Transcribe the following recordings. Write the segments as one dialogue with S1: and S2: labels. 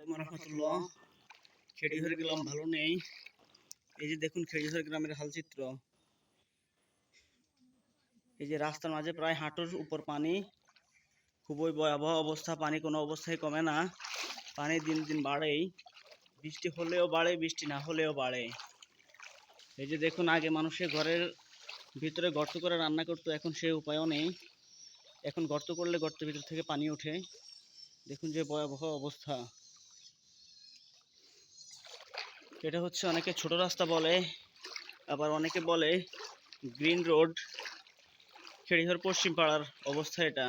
S1: আলাইকুম রহমতুল্লাহ। খেড়িহর গ্রাম ভালো নেই। এই যে দেখুন খেড়িহর গ্রামের হালচিত্র। এই যে রাস্তার মাঝে প্রায় হাঁটুর উপর পানি। খুবই ভয়াবহ অবস্থা, পানি কোনো অবস্থায় কমে না। পানি দিন দিন বাড়েই। বৃষ্টি হলেও বাড়ে, বৃষ্টি না হলেও বাড়ে। এই যে দেখুন, আগে মানুষের ঘরের ভিতরে গর্ত করে রান্না করতো, এখন সে উপায়ও নেই। এখন গর্ত করলে গর্তের ভিতর থেকে পানি ওঠে। দেখুন যে ভয়াবহ অবস্থা। এটা হচ্ছে অনেকে ছোট রাস্তা বলে, আবার অনেকে বলে গ্রিন রোড খেড়িহর পশ্চিম পাড়ার অবস্থা এটা।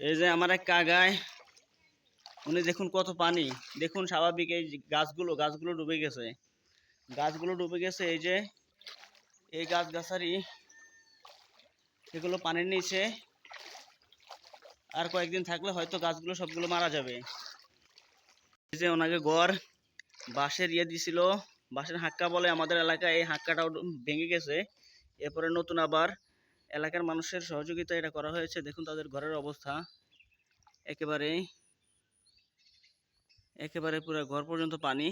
S1: এই যে আমার এক কাগায় উনি দেখুন কত পানি। দেখুন স্বাভাবিক এই গাছগুলো গাছগুলো ডুবে গেছে। গাছগুলো ডুবে গেছে, এই যে এই গাছ গাছারি এগুলো পানির নিচে। আর কয়েকদিন থাকলে হয়তো গাছগুলো সবগুলো মারা যাবে। যে ওনাকে গড় বাঁশের ইয়ে দিছিল, বাঁশের হাক্কা বলে আমাদের এলাকায় এই হাক্কাটাও ভেঙে গেছে। এরপরে নতুন আবার এলাকার মানুষের সহযোগিতা এটা করা হয়েছে। দেখুন তাদের ঘরের অবস্থা। একেবারে একেবারে পুরো ঘর পর্যন্ত পানি।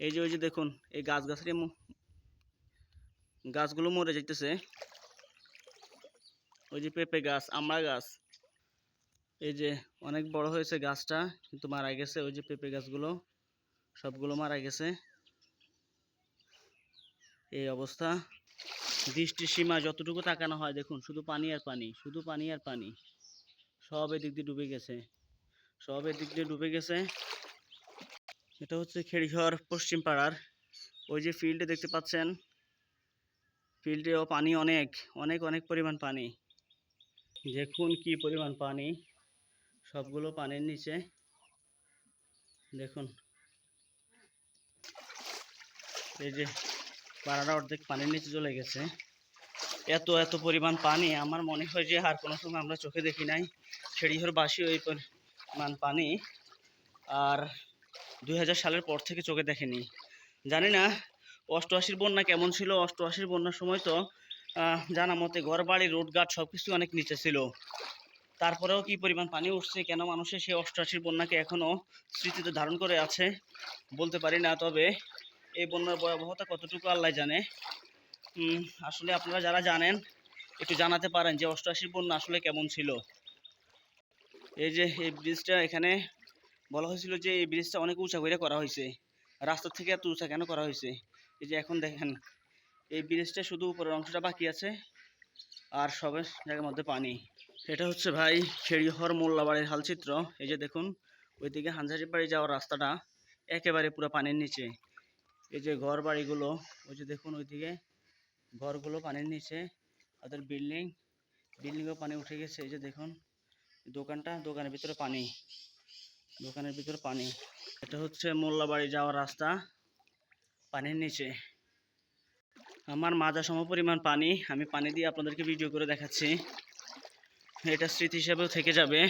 S1: এই যে, ওই যে দেখুন, এই গাছ গাছালি গাছগুলো মরে যাইতেছে। ওই যে পেঁপে গাছ, আমড়া গাছ। এই যে অনেক বড় হয়েছে গাছটা, কিন্তু মারা গেছে ওই যে পেঁপে গাছগুলো, সবগুলো মারা গেছে। এই অবস্থা। দৃষ্টির সীমা যতটুকু তাকানো হয়, দেখুন, শুধু পানি আর পানি, শুধু পানি আর পানি, সব এদিক দিয়ে ডুবে গেছে, সব এদিক দিয়ে ডুবে গেছে। এটা হচ্ছে খেড়িঘর পশ্চিম পাড়ার, ওই যে ফিল্ডে দেখতে পাচ্ছেন, ফিল্ডেও পানি অনেক অনেক অনেক পরিমাণ পানি। দেখুন কি পরিমাণ পানি। সবগুলো পানির নিচে। দেখুন। এই যে পাড়াটা অর্ধেক পানির নিচে চলে গেছে। এত এত পরিমাণ পানি, আমার মনে হয় যে আর কোনো সময় আমরা চোখে দেখি নাই। খেড়িহর বাসি ওই পরিমাণ পানি। আর দুই হাজার সালের পর থেকে চোখে দেখেনি। জানি না অষ্টআশির বন্যা কেমন ছিল। অষ্টআশির বন্যার সময় তো জানা মতে ঘর বাড়ি রোডঘাট সব কিছু অনেক নিচে ছিল। তারপরেও কি পরিমাণ পানি উঠছে, কেন মানুষের সেই অষ্টআশির বন্যাকে এখনও স্মৃতিতে ধারণ করে আছে বলতে পারি না, তবে এই বন্যার ভয়াবহতা কতটুকু আল্লাহ জানে। আসলে আপনারা যারা জানেন, একটু জানাতে পারেন যে অষ্টআশির বন্যা আসলে কেমন ছিল। এই যে এই ব্রিজটা এখানে বলা হয়েছিল যে এই ব্রিজটা অনেক উঁচা করে করা হয়েছে। রাস্তা থেকে এত উঁচা কেন করা হয়েছে? এই যে এখন দেখেন, এই ব্রিজটা শুধু উপরের অংশটা বাকি আছে, আর সবের জায়গার মধ্যে পানি। এটা হচ্ছে ভাই খেড়িহর মোল্লাবাড়ির হালচিত্র। এই যে দেখুন, ওইদিকে হানজারি বাড়ি যাওয়ার রাস্তাটা একেবারে পুরো পানির নিচে। এই যে ঘর বাড়িগুলো, ওই যে দেখুন ওইদিকে ঘরগুলো পানির নিচে, ওদের বিল্ডিং বিল্ডিংও পানি উঠে গেছে। এই যে দেখুন, দোকানটা, দোকানের ভিতরে পানি, দোকানের ভিতরে পানি। এটা হচ্ছে মোল্লাবাড়ি যাওয়ার রাস্তা, পানির নিচে। আমার মাজা সম পরিমাণ পানি, আমি পানি দিয়ে আপনাদেরকে ভিডিও করে দেখাচ্ছি। এটা স্মৃতি হিসেবেও থেকে যাবে।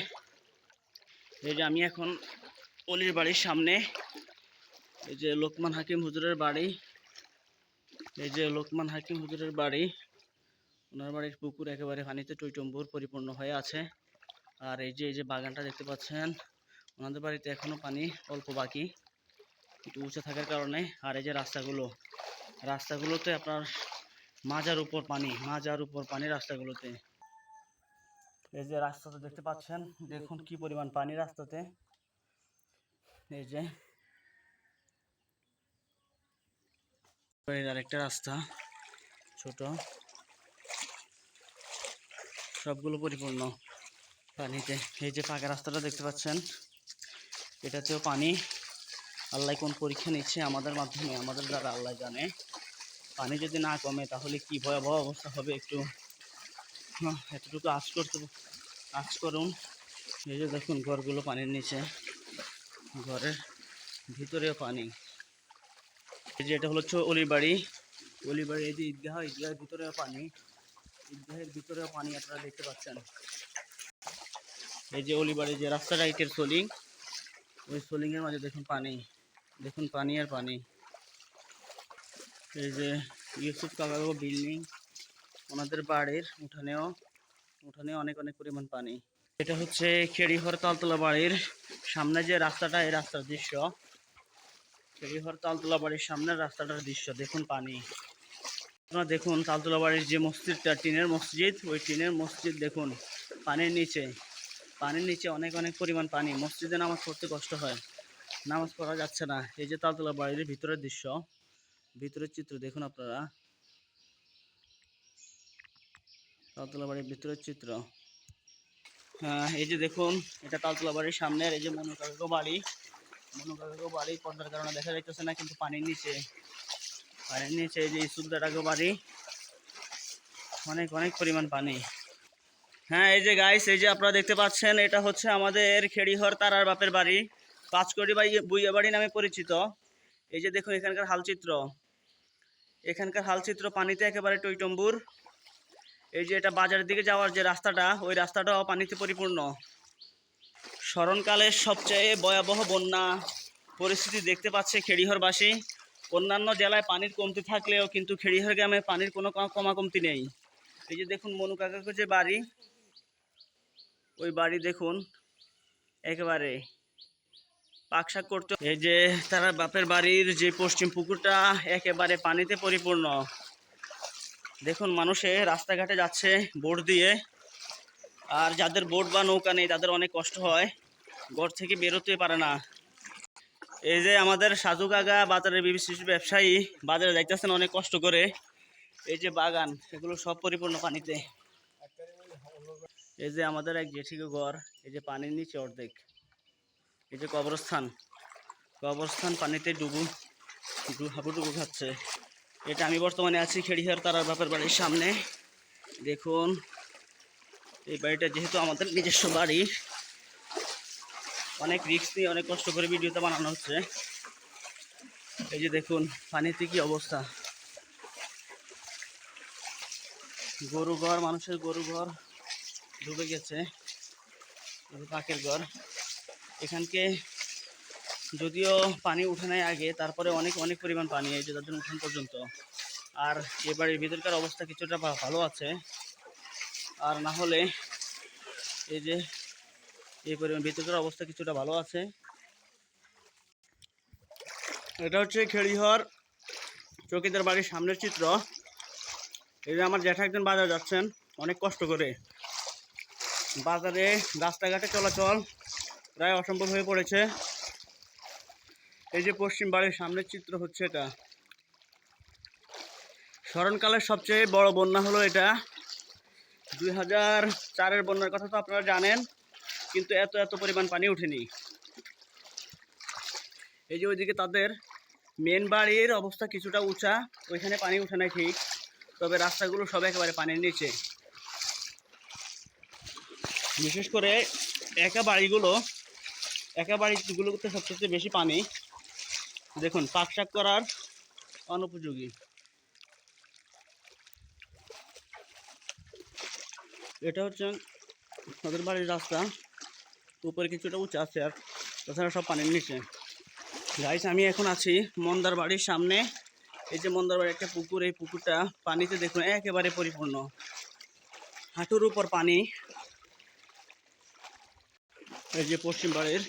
S1: এই যে আমি এখন অলির বাড়ির সামনে, এই যে লোকমান হাকিম হুজুরের বাড়ি, এই যে লোকমান হাকিম হুজুরের বাড়ি, ওনার বাড়ির পুকুর একেবারে পানিতে টইটম্বুর পরিপূর্ণ হয়ে আছে। আর এই যে এই যে বাগানটা দেখতে পাচ্ছেন, ওনাদের বাড়িতে এখনও পানি অল্প বাকি, একটু উঁচু থাকার কারণে। আর এই যে রাস্তাগুলো, রাস্তাগুলোতে আপনার মাজার উপর পানি, মাজার উপর পানি রাস্তাগুলোতে। এই যে রাস্তাতে দেখতে পাচ্ছেন, দেখুন কি পরিমাণ পানি রাস্তাতে। এই যে আরেকটা রাস্তা, ছোট। সবগুলো পরিপূর্ণ পানিতে। এই যে পাকা রাস্তাটা দেখতে পাচ্ছেন, এটাতেও পানি। আল্লাহ কোন পরীক্ষা নিচ্ছে আমাদের মাধ্যমে, আমাদের দ্বারা আল্লাহ জানে। পানি যদি না কমে তাহলে কি ভয়াবহ অবস্থা হবে একটু এতটুকু আজ করতে আজ করুন। এই যে দেখুন, ঘরগুলো পানির নিচে। ঘরের ভিতরেও পানি। এই যে এটা হলো অলিবাড়ি অলিবাড়ি এই যে ঈদগাহ, ঈদগাহের ভিতরে পানি। ঈদগাহের ভিতরেও পানি আপনারা দেখতে পাচ্ছেন। এই যে অলিবাড়ি যে রাস্তাটা ইটের সোলিং। ওই সোলিংয়ের মাঝে দেখুন পানি। দেখুন পানি আর পানি। এই যে ইউসুফ কাকাগো বিল্ডিং। ওনাদের বাড়ির উঠানেও উঠানে অনেক অনেক পরিমাণ পানি। এটা হচ্ছে খেড়িহর তালতলা বাড়ির সামনে যে রাস্তাটা, এই রাস্তার দৃশ্য। ফেরিঘর তালতলা বাড়ির সামনের রাস্তাটার দৃশ্য। দেখুন পানি। আপনারা দেখুন তালতলা বাড়ির যে মসজিদটা, টিনের মসজিদ, ওই টিনের মসজিদ দেখুন। পানির নিচে পানির নিচে অনেক অনেক পরিমাণ পানি। মসজিদে নামাজ পড়তে কষ্ট হয়। নামাজ পড়া যাচ্ছে না। এই যে তালতলা বাড়ির ভিতরের দৃশ্য, ভিতরের চিত্র দেখুন আপনারা। তালতলা বাড়ির ভিতরের চিত্র। হ্যাঁ এই যে দেখুন, এটা তালতলা বাড়ির সামনের এই যে মনু কাকাকো বাড়ি। মনু কাকাকো বাড়ি পর্দার কারণে দেখা যাইতেছে না, কিন্তু পানির নিচে পানির নিচে এই যে ইসুদ্দারাগো বাড়ি। অনেক অনেক পরিমাণ পানি। হ্যাঁ এই যে গাইস এই যে আপনারা দেখতে পাচ্ছেন, এটা হচ্ছে আমাদের খেড়িহর তারার বাপের বাড়ি। পাঁচকড়ি বাই বুইয়া বাড়ি নামে পরিচিত। এই যে দেখুন, এখানকার হালচিত্র। এখানকার হালচিত্র পানিতে একেবারে টইটম্বুর। এই যে এটা বাজারের দিকে যাওয়ার যে রাস্তাটা, ওই রাস্তাটাও পানিতে পরিপূর্ণ। স্মরণকালের সবচেয়ে ভয়াবহ বন্যা পরিস্থিতি দেখতে পাচ্ছে খেড়িহরবাসী অন্যান্য জেলায় পানির কমতি থাকলেও কিন্তু খেড়িহর গ্রামে পানির কোনো কমাকমতি নেই। এই যে দেখুন মনু কাকাকে যে বাড়ি, ওই বাড়ি দেখুন একেবারে পাকশাক করতে। এই যে তারা বাপের বাড়ির যে পশ্চিম পুকুরটা একেবারে পানিতে পরিপূর্ণ। দেখুন, মানুষে রাস্তাঘাটে যাচ্ছে বোট দিয়ে। আর যাদের বোট বা নৌকা নেই, তাদের অনেক কষ্ট হয়। ঘর থেকে বেরোতে পারে না। এই যে আমাদের সাধু কাকা, বাজারের বিশিষ্ট ব্যবসায়ী, বাজারে যাইতেছেন অনেক কষ্ট করে। এই যে বাগান, এগুলো সব পরিপূর্ণ পানিতে। এই যে আমাদের এক জেঠিকে ঘর, এই যে পানির নিচে অর্ধেক। এই যে কবরস্থান কবরস্থান পানিতে ডুবু হাবুডুবু খাচ্ছে। এটা আমি বর্তমানে আছি খেড়িহার তারার বাপের বাড়ির সামনে। দেখুন, এই বাড়িটা যেহেতু আমাদের নিজস্ব বাড়ি, অনেক রিস্ক নিয়ে অনেক কষ্ট করে ভিডিওটা বানানো হচ্ছে। এই যে দেখুন, পানিতে কি অবস্থা। গরু ঘর, মানুষের গরু ঘর ডুবে গেছে। পাকের ঘর। এখানকে যদিও পানি উঠে নেয় আগে, তারপরে অনেক অনেক পরিমাণ পানি এই যে তাদের উঠান পর্যন্ত। আর এ বাড়ির ভিতরকার অবস্থা কিছুটা ভালো আছে। আর না হলে এই যে এই পরিমাণ ভিতরকার অবস্থা কিছুটা ভালো আছে। এটা হচ্ছে খেড়িহর চৌকিদার বাড়ির সামনের চিত্র। এই যে আমার জ্যাঠা একজন বাজার যাচ্ছেন, অনেক কষ্ট করে। বাজারে রাস্তাঘাটে চলাচল প্রায় অসম্ভব হয়ে পড়েছে। এই যে পশ্চিম বাড়ির সামনের চিত্র হচ্ছে এটা। স্মরণকালের সবচেয়ে বড় বন্যা হলো এটা। দুই হাজার চারের বন্যার কথা তো আপনারা জানেন, কিন্তু এত এত পরিমাণ পানি ওঠেনি। এই যে ওইদিকে তাদের মেন বাড়ির অবস্থা কিছুটা উঁচা, ওইখানে পানি উঠে নাই ঠিক, তবে রাস্তাগুলো সব একেবারে পানির নিচে। বিশেষ করে একা বাড়িগুলো, একা বাড়িগুলোতে সবচেয়ে বেশি পানি। দেখুন পাক শাক করার অনুপযোগী। এটা হচ্ছে তাদের বাড়ির রাস্তা। উপরে কিছুটা উঁচা আছে আর তাছাড়া সব পানির নিচে। গাইস আমি এখন আছি মন্দার বাড়ির সামনে। এই যে মন্দার বাড়ির একটা পুকুর, এই পুকুরটা পানিতে দেখুন একেবারে পরিপূর্ণ। হাঁটুর উপর পানি। এই যে পশ্চিম বাড়ির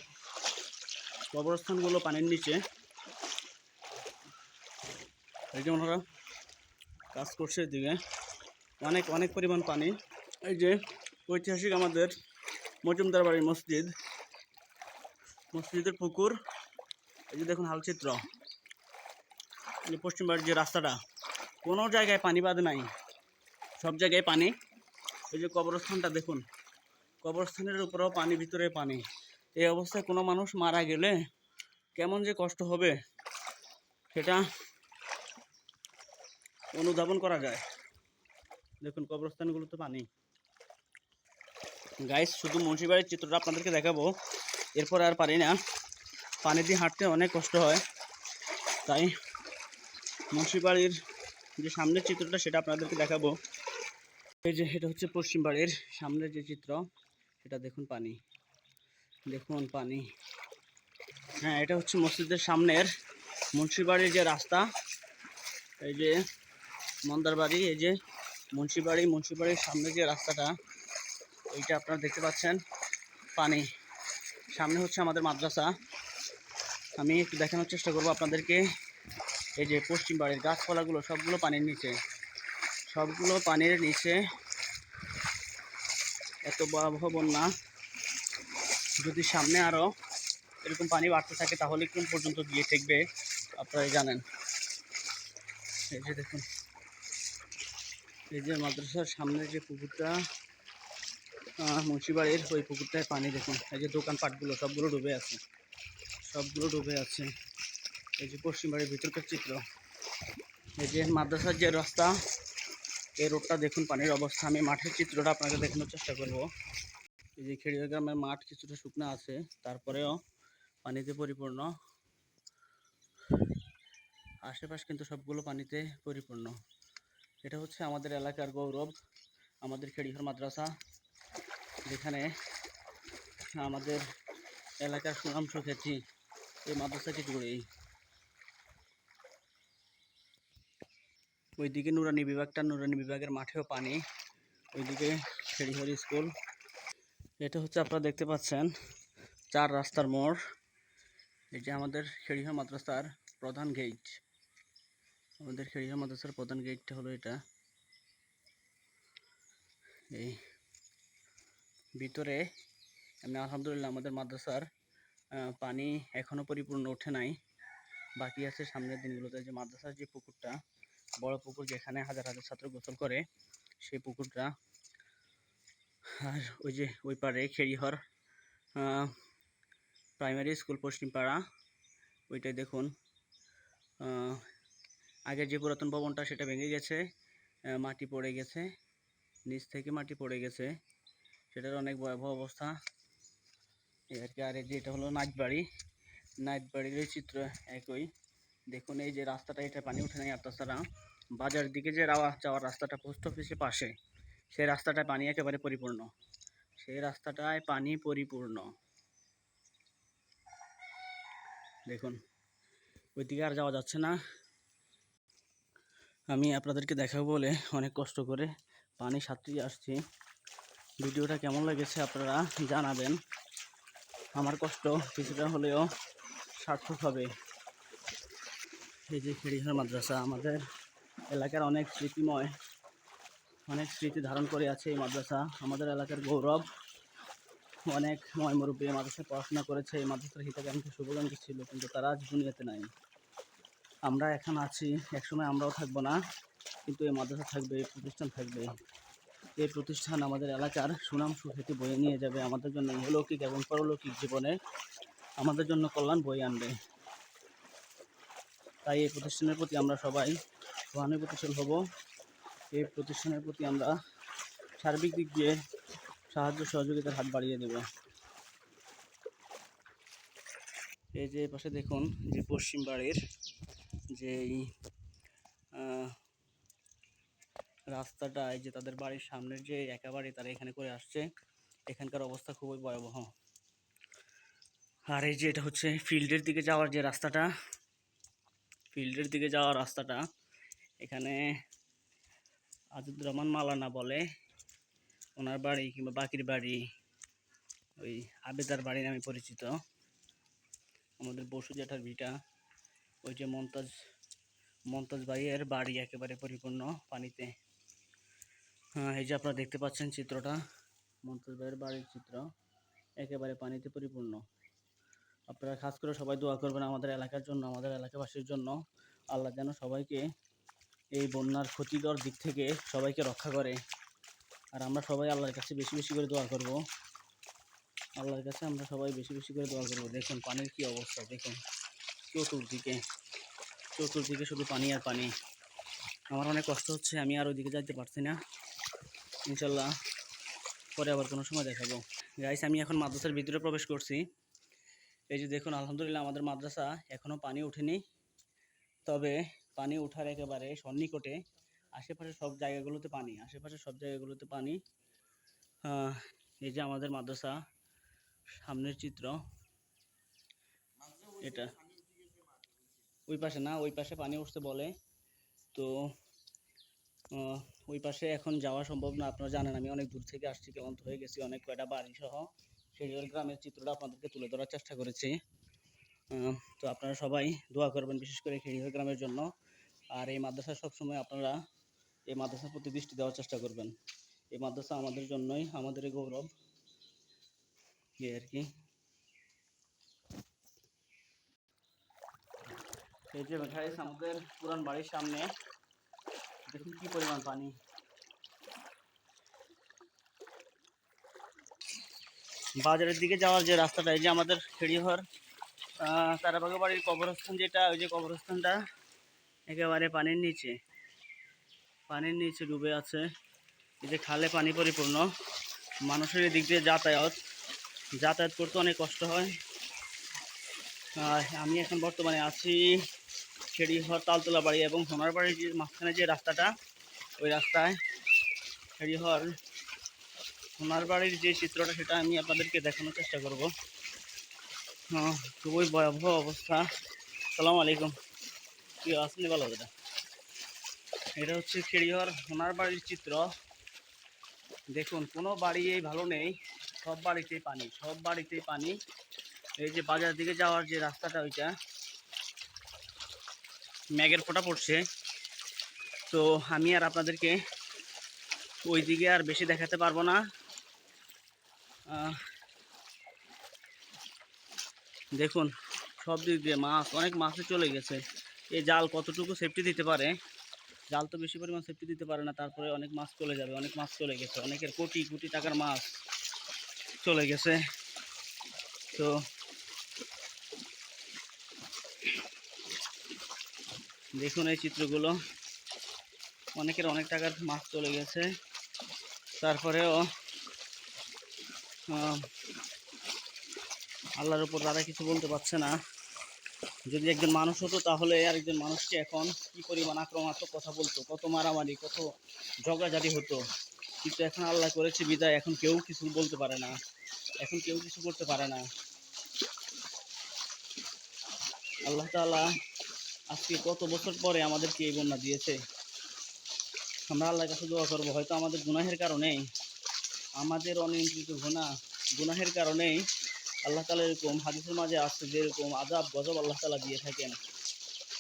S1: কবরস্থানগুলো পানির নিচে। এই যে ওনারা কাজ করছে এদিকে। অনেক অনেক পরিমাণ পানি। এই যে ঐতিহাসিক আমাদের মজুমদার বাড়ির মসজিদ। মসজিদের পুকুর। এই যে দেখুন হালচিত্র। পশ্চিম বাড়ির যে রাস্তাটা, কোনো জায়গায় পানি বাঁধ নাই। সব জায়গায় পানি। এই যে কবরস্থানটা দেখুন। কবরস্থানের উপরেও পানি, ভিতরে পানি। এই অবস্থায় কোনো মানুষ মারা গেলে কেমন যে কষ্ট হবে, সেটা অনুধাবন করা যায়। দেখুন কবরস্থানগুলোতে পানি। গাইস শুধু মুন্সিবাড়ির চিত্রটা আপনাদেরকে দেখাবো। এরপর আর পারি না। পানি দিয়ে হাঁটতে অনেক কষ্ট হয়। তাই মুন্সিবাড়ির যে সামনের চিত্রটা, সেটা আপনাদেরকে দেখাবো। এই যে, এটা হচ্ছে পশ্চিম বাড়ির সামনের যে চিত্র, এটা দেখুন পানি। দেখুন পানি। হ্যাঁ এটা হচ্ছে মসজিদের সামনের মুন্সিবাড়ির যে রাস্তা, এই যে মন্দার বাড়ি এই যে মুন্সিবাড়ি, মুন্সিবাড়ির সামনে যে রাস্তাটা, এইটা আপনারা দেখতে পাচ্ছেন, পানি। সামনে হচ্ছে আমাদের মাদ্রাসা। আমি একটু দেখানোর চেষ্টা করব আপনাদেরকে। এই যে পশ্চিম বাড়ির গাছপালাগুলো, সবগুলো পানির নিচে। সবগুলো পানির নিচে। এত ভয়াবহ বন্যা। যদি সামনে আরও এরকম পানি বাড়তে থাকে, তাহলে কোন পর্যন্ত গিয়ে ঠেকবে আপনারা জানেন। এই যে দেখুন। এই যে মাদ্রাসার সামনে যে পুকুরটা মুন্সিবাড়ির ওই পুকুরটায় পানি দেখুন। এই যে দোকানপাটগুলো, সবগুলো ডুবে আছে। সবগুলো ডুবে আছে। এই যে পশ্চিম বাড়ির ভিতরকার চিত্র। এই যে মাদ্রাসার যে রাস্তা, এই রোডটা দেখুন পানির অবস্থা। আমি মাঠের চিত্রটা আপনাকে দেখানোর চেষ্টা করব। এই যে খেড়িয়া গ্রামের মাঠ কিছুটা শুকনো আছে, তারপরেও পানিতে পরিপূর্ণ। আশেপাশ কিন্তু সবগুলো পানিতে পরিপূর্ণ। এটা হচ্ছে আমাদের এলাকার গৌরব, আমাদের খেড়িহর মাদ্রাসা, যেখানে আমাদের এলাকার সুনাম সুখ্যাতি এই মাদ্রাসাকে জুড়েই ওইদিকে নুরানি বিভাগটা নুরানি বিভাগের মাঠেও পানি, ওইদিকে খেড়িহর স্কুল। এটা হচ্ছে আপনারা দেখতে পাচ্ছেন, চার রাস্তার মোড়। যে আমাদের খেড়িহর মাদ্রাসার প্রধান গেট আমাদের খেড়িহর মাদ্রাসার প্রধান গেটটা হলো এটা। এই ভিতরে আমি আলহামদুলিল্লাহ আমাদের মাদ্রাসার পানি এখনও পরিপূর্ণ ওঠে নাই। বাকি আছে সামনের দিনগুলোতে যে মাদ্রাসার যে পুকুরটা, বড় পুকুর যেখানে হাজার হাজার ছাত্র গোসল করে, সেই পুকুরটা। আর ওই যে ওই পারে খেড়িহর প্রাইমারি স্কুল পশ্চিমপাড়া, ওইটাই দেখুন। আগের যে পুরাতন ভবনটা সেটা ভেঙে গেছে মাটি পড়ে গেছে, নিচ থেকে মাটি পড়ে গেছে। সেটার অনেক ভয়াবহ অবস্থা। এই আর কি, আর যে এটা হলো নাচবাড়ি নাচবাড়ির চিত্র একই। দেখুন, এই যে রাস্তাটা, এটা পানি উঠে নাই আর তাছাড়া বাজার দিকে যে রাওয়া যাওয়ার রাস্তাটা, পোস্ট অফিসের পাশে, সেই রাস্তাটায় পানি একেবারে পরিপূর্ণ। সেই রাস্তাটায় পানি পরিপূর্ণ। দেখুন, ওইদিকে আর যাওয়া যাচ্ছে না। আমি আপনাদেরকে দেখাবো বলে অনেক কষ্ট করে পানি সাঁতরিয়ে আসছি। ভিডিওটা কেমন লেগেছে আপনারা জানাবেন। আমার কষ্ট কিছুটা হলেও সার্থক হবে। এই যে খেড়িহার মাদ্রাসা, আমাদের এলাকার অনেক স্মৃতিময়, অনেক স্মৃতি ধারণ করে আছে এই মাদ্রাসা। আমাদের এলাকার গৌরব অনেক ময় মুরব্বী এই মাদ্রাসায় পড়াশোনা করেছে। এই মাদ্রাসার হিতাকাঙ্ক্ষী শুভকাঙ্ক্ষী ছিল, কিন্তু তারা আজ দুনিয়াতে নাই। আমরা এখন আছি, একসময় আমরাও থাকব না, কিন্তু এই মাদ্রাসা থাকবে, এই প্রতিষ্ঠান থাকবে। এই প্রতিষ্ঠান আমাদের এলাকার সুনাম সুখ্যাতি বয়ে নিয়ে যাবে। আমাদের জন্য ইহলৌকিক এবং পরলৌকিক জীবনে আমাদের জন্য কল্যাণ বয়ে আনবে। তাই এই প্রতিষ্ঠানের প্রতি আমরা সবাই সহানুভূতিশীল হব। এই প্রতিষ্ঠানের প্রতি আমরা সার্বিক দিক দিয়ে সাহায্য, সহযোগিতার হাত বাড়িয়ে দেব। এই যে পাশে দেখুন যে পশ্চিম বাড়ির যে এই, আহ, রাস্তাটা এই যে তাদের বাড়ির সামনের যে একেবারে তারা এখানে করে আসছে এখানকার অবস্থা খুবই ভয়াবহ। আর এই যে এটা হচ্ছে ফিল্ডের দিকে যাওয়ার যে রাস্তাটা ফিল্ডের দিকে যাওয়ার রাস্তাটা এখানে আজিদুর রহমান মালানা বলে ওনার বাড়ি কিংবা বাকির বাড়ি ওই আবেদার বাড়ি নামে পরিচিত। আমাদের বসু জেঠার ভিটা। ওই যে মমতাজ মমতাজ ভাইয়ের বাড়ি একেবারে পরিপূর্ণ পানিতে। হ্যাঁ এই যে আপনারা দেখতে পাচ্ছেন চিত্রটা, মমতাজ ভাইয়ের বাড়ির চিত্র, একেবারে পানিতে পরিপূর্ণ। আপনারা খাস করে সবাই দোয়া করবেন আমাদের এলাকার জন্য, আমাদের এলাকাবাসীর জন্য। আল্লাহ যেন সবাইকে এই বন্যার ক্ষতিকর দিক থেকে সবাইকে রক্ষা করে। আর আমরা সবাই আল্লাহর কাছে বেশি বেশি করে দোয়া করব। আল্লাহর কাছে আমরা সবাই বেশি বেশি করে দোয়া করব। দেখুন, পানির কি অবস্থা, দেখুন। চতুর্দিকে চতুর্দিকে শুধু পানি আর পানি। আমার অনেক কষ্ট হচ্ছে, আমি আর ওইদিকে যাইতে পারছি না। ইনশাল্লাহ পরে আবার কোনো সময় দেখাবো। গাইস আমি এখন মাদ্রাসার ভিতরে প্রবেশ করছি। এই যে দেখুন, আলহামদুলিল্লাহ আমাদের মাদ্রাসা এখনও পানি ওঠেনি। তবে পানি ওঠার একেবারে সন্নিকটে আশেপাশে সব জায়গাগুলোতে পানি, আশেপাশে সব জায়গাগুলোতে পানি। এই যে আমাদের মাদ্রাসা, সামনের চিত্র। এটা ওই পাশে না, ওই পাশে পানি উঠতে বলে। তো ওই পাশে এখন যাওয়া সম্ভব না, আপনারা জানেন আমি অনেক দূর থেকে আসছি, ক্লান্ত হয়ে গেছি, অনেক কয়টা বাড়ি সহ খেড়িহর গ্রামের চিত্রটা আপনাদেরকে তুলে ধরার চেষ্টা করেছি। তো আপনারা সবাই দোয়া করবেন বিশেষ করে খেড়িহর গ্রামের জন্য। আর এই মাদ্রাসা সবসময় আপনারা এই মাদ্রাসার প্রতি দৃষ্টি দেওয়ার চেষ্টা করবেন। এই মাদ্রাসা আমাদের জন্যই আমাদের গৌরব। এই আর কি। এই যে guys, আমাদের পুরান বাড়ির সামনে। দেখুন কি পরিমাণ পানি। বাজারের দিকে যাওয়ার যে রাস্তাটা এই যে আমাদের খেড়িহর তারাবাগা বাড়ির কবরস্থান যেটা ওই যে কবরস্থানটা একেবারে পানির নিচে। পানির নিচে ডুবে আছে। এই যে খালে পানি পরিপূর্ণ। মানুষের দিক দিয়ে যাতায়াত। যাতায়াত করতে অনেক কষ্ট হয়। আর আমি এখন বর্তমানে আছি খেড়িহর তালতলা বাড়ি এবং সোনার বাড়ির যে মাঝখানে যে রাস্তাটা ওই রাস্তায় খেড়িহর সোনার বাড়ির যে চিত্রটা সেটা আমি আপনাদেরকে দেখানোর চেষ্টা করব। আহ, খুবই ভয়াবহ অবস্থা। সালাম আলাইকুম। কি আসলে ভালো এটা এটা হচ্ছে খেড়িহর সোনার বাড়ির চিত্র। দেখুন কোনো বাড়ি এই ভালো নেই। সব বাড়িতেই পানি সব বাড়িতেই পানি। এই যে বাজার দিকে যাওয়ার যে রাস্তাটা ওইটা ম্যাগের ফোঁটা পড়ছে। তো আমি আর আপনাদেরকে ওই দিকে আর বেশি দেখাতে পারব না। দেখুন, সব দিক দিয়ে মাছ, অনেক মাছই চলে গেছে। এই জাল কতটুকু সেফটি দিতে পারে? জাল তো বেশি পরিমাণ সেফটি দিতে পারে না, তারপরে অনেক মাছ চলে যাবে, অনেক মাছ চলে গেছে, অনেকের কোটি কোটি টাকার মাছ চলে গেছে। তো দেখুন এই চিত্রগুলো। অনেকের অনেক টাকার মাছ চলে গেছে। তারপরেও আল্লাহর উপর তারা কিছু বলতে পারছে না। যদি একজন মানুষ হতো তাহলে আরেকজন মানুষকে এখন কি পরিমাণ আক্রমণাত্মক কথা বলতো? কত মারামারি, কত ঝগড়াঝাটি হতো। কিন্তু এখন আল্লাহ করেছে বিদায়। এখন কেউ কিছু বলতে পারে না। এখন কেউ কিছু করতে পারে না। আল্লাহ তাআলা আজকে কত বছর পরে আমাদেরকে এই বন্যা দিয়েছে? আমরা আল্লাহর কাছে দোয়া করব, হয়তো আমাদের গুনাহের কারণেই আমাদের অনিয়ন্ত্রিত গুনাহ গুনাহের কারণেই আল্লাহ তালা এরকম, হাদিসের মাঝে আসছে যে এরকম আজাব গজব আল্লাহ তালা দিয়ে থাকেন।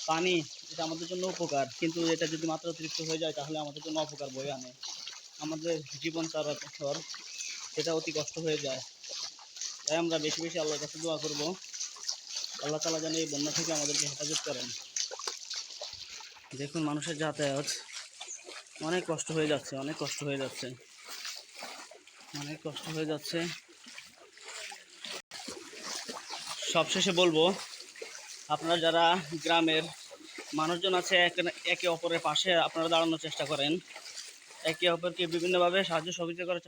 S1: পানি, এটা আমাদের জন্য উপকার, কিন্তু এটা যদি মাত্রা অতিরিক্ত হয়ে যায়, তাহলে আমাদের জন্য অপকার বয়ে আনে। আমাদের জীবন চলাচল সেটা অতি কষ্ট হয়ে যায়। তাই আমরা বেশি বেশি আল্লাহর কাছে দোয়া করব। আল্লাহ তালা যেন এই বন্যা থেকে আমাদেরকে হেফাজত করেন। দেখুন মানুষের যাতায়াত অনেক কষ্ট হয়ে যাচ্ছে, অনেক কষ্ট হয়ে যাচ্ছে, অনেক কষ্ট হয়ে যাচ্ছে। সবশেষে বলব, আপনারা যারা গ্রামের মানুষজন আছে, এক- অপরের পাশে আপনারা দাঁড়ানোর চেষ্টা করেন। একে অপরকে বিভিন্নভাবে সাহায্য সহযোগিতা করার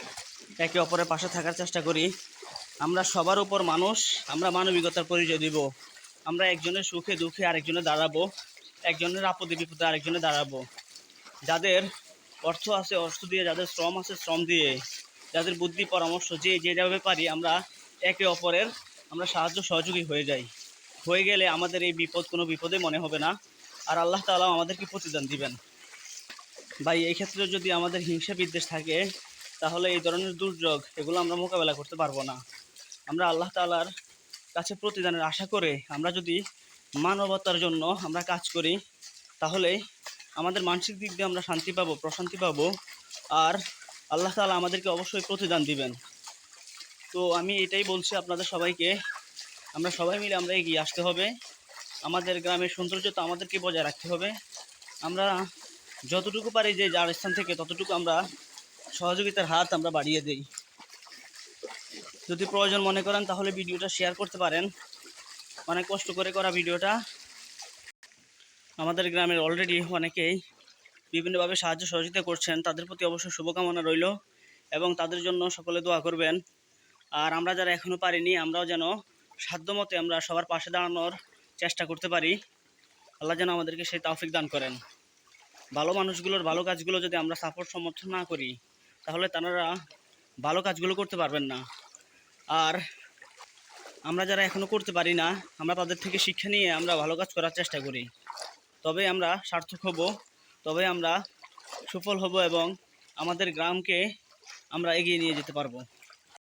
S1: একে অপরের পাশে থাকার চেষ্টা করি। আমরা সবার উপর মানুষ, আমরা মানবিকতার পরিচয় দিব। আমরা একজনের সুখে দুঃখে আরেকজনে দাঁড়াবো। একজনের আপদে বিপদে আরেকজনে দাঁড়াবো। যাদের অর্থ আছে, অর্থ দিয়ে, যাদের শ্রম আছে, শ্রম দিয়ে, যাদের বুদ্ধি, পরামর্শ যে যেভাবে পারি, আমরা একে অপরের, আমরা সাহায্য সহযোগী হয়ে যাই। হয়ে গেলে আমাদের এই বিপদ কোনো বিপদে মনে হবে না, আর আল্লাহ তাআলা আমাদেরকে প্রতিদান দিবেন। ভাই, এই ক্ষেত্রে যদি আমাদের হিংসা বিদ্বেষ থাকে, তাহলে এই ধরনের দুর্যোগ, এগুলো আমরা মোকাবেলা করতে পারব না। আমরা আল্লাহ তাআলার কাছে প্রতিদানের আশা করে, আমরা যদি মানবতার জন্য আমরা কাজ করি, তাহলে আমাদের মানসিক দিক দিয়ে আমরা শান্তি পাবো, প্রশান্তি পাবো, আর আল্লাহ তাআলা আমাদেরকে অবশ্যই প্রতিদান দিবেন। তো আমি এটাই বলছি আপনাদের সবাইকে, আমরা সবাই মিলে আমরা এগিয়ে আসতে হবে। আমাদের গ্রামের সৌন্দর্য তো আমাদেরকে বজায় রাখতে হবে। আমরা যতটুকু পারি যে যার স্থান থেকে ততটুকু আমরা সহযোগিতার হাত আমরা বাড়িয়ে দিই। যদি প্রয়োজন মনে করেন তাহলে ভিডিওটা শেয়ার করতে পারেন। অনেক কষ্ট করে করা ভিডিওটা। আমাদের গ্রামের অলরেডি অনেকেই বিভিন্নভাবে সাহায্য সহযোগিতা করছেন। তাদের প্রতি অবশ্যই শুভকামনা রইল এবং তাদের জন্য সকলে দোয়া করবেন। আর আমরা যারা এখনও পারিনি, আমরাও যেন সাধ্যমতে আমরা সবার পাশে দাঁড়ানোর চেষ্টা করতে পারি। আল্লাহ যেন আমাদেরকে সেই তাফিক দান করেন। ভালো মানুষগুলোর ভালো কাজগুলো যদি আমরা সাপোর্ট সমর্থন না করি, তাহলে তারা ভালো কাজগুলো করতে পারবেন না। আর আমরা যারা এখনও করতে পারি না, আমরা তাদের থেকে শিক্ষা নিয়ে আমরা ভালো কাজ করার চেষ্টা করি। তবে আমরা সার্থক হব, তবে আমরা সফল হব এবং আমাদের গ্রামকে আমরা এগিয়ে নিয়ে যেতে পারব।